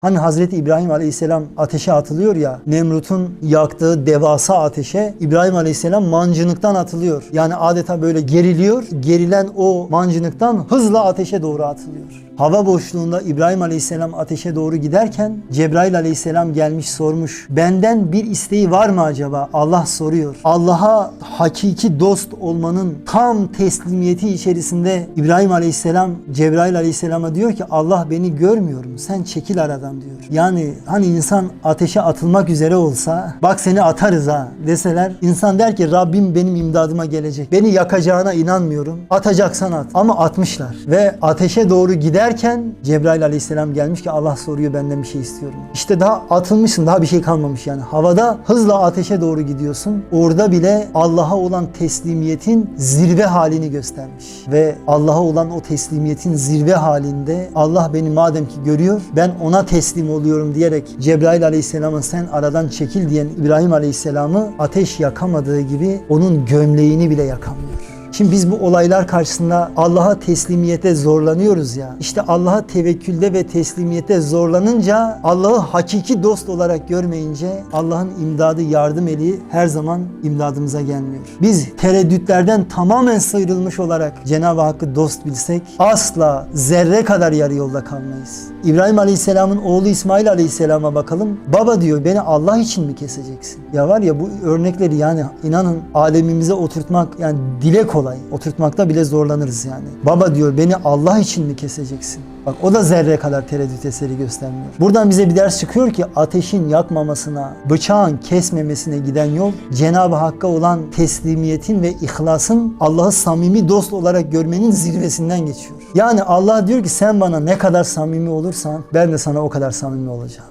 Hani Hazreti İbrahim Aleyhisselam ateşe atılıyor ya, Nemrut'un yaktığı devasa ateşe İbrahim Aleyhisselam mancınıktan atılıyor. Yani adeta böyle geriliyor, gerilen o mancınıktan hızla ateşe doğru atılıyor. Hava boşluğunda İbrahim Aleyhisselam ateşe doğru giderken Cebrail Aleyhisselam gelmiş sormuş. Benden bir isteği var mı acaba? Allah soruyor. Allah'a hakiki dost olmanın tam teslimiyeti içerisinde İbrahim Aleyhisselam Cebrail Aleyhisselam'a diyor ki Allah beni görmüyor mu? Sen çekil aradan diyor. Yani hani insan ateşe atılmak üzere olsa bak seni atarız ha deseler insan der ki Rabbim benim imdadıma gelecek. Beni yakacağına inanmıyorum. Atacaksan at. Ama atmışlar. Ve ateşe doğru giderken Cebrail aleyhisselam gelmiş ki Allah soruyor benden bir şey istiyorum. İşte daha atılmışsın daha bir şey kalmamış yani. Havada hızla ateşe doğru gidiyorsun. Orada bile Allah'a olan teslimiyetin zirve halini göstermiş. Ve Allah'a olan o teslimiyetin zirve halinde Allah beni madem ki görüyor ben ona teslim oluyorum diyerek Cebrail aleyhisselama sen aradan çekil diyen İbrahim aleyhisselamı ateş yakamadığı gibi onun gömleğini bile yakamıyor. Şimdi biz bu olaylar karşısında Allah'a teslimiyete zorlanıyoruz ya. İşte Allah'a tevekkülde ve teslimiyete zorlanınca Allah'ı hakiki dost olarak görmeyince Allah'ın imdadı yardım eli her zaman imdadımıza gelmiyor. Biz tereddütlerden tamamen sıyrılmış olarak Cenab-ı Hakk'ı dost bilsek asla zerre kadar yarı yolda kalmayız. İbrahim Aleyhisselam'ın oğlu İsmail Aleyhisselam'a bakalım. Baba diyor beni Allah için mi keseceksin? Ya var ya bu örnekleri yani inanın alemimize oturtmak yani dile kolay. Oturtmakta bile zorlanırız yani. Baba diyor beni Allah için mi keseceksin? Bak o da zerre kadar tereddüt eseri göstermiyor. Buradan bize bir ders çıkıyor ki ateşin yakmamasına, bıçağın kesmemesine giden yol Cenab-ı Hakk'a olan teslimiyetin ve ihlasın Allah'ı samimi dost olarak görmenin zirvesinden geçiyor. Yani Allah diyor ki sen bana ne kadar samimi olursan ben de sana o kadar samimi olacağım.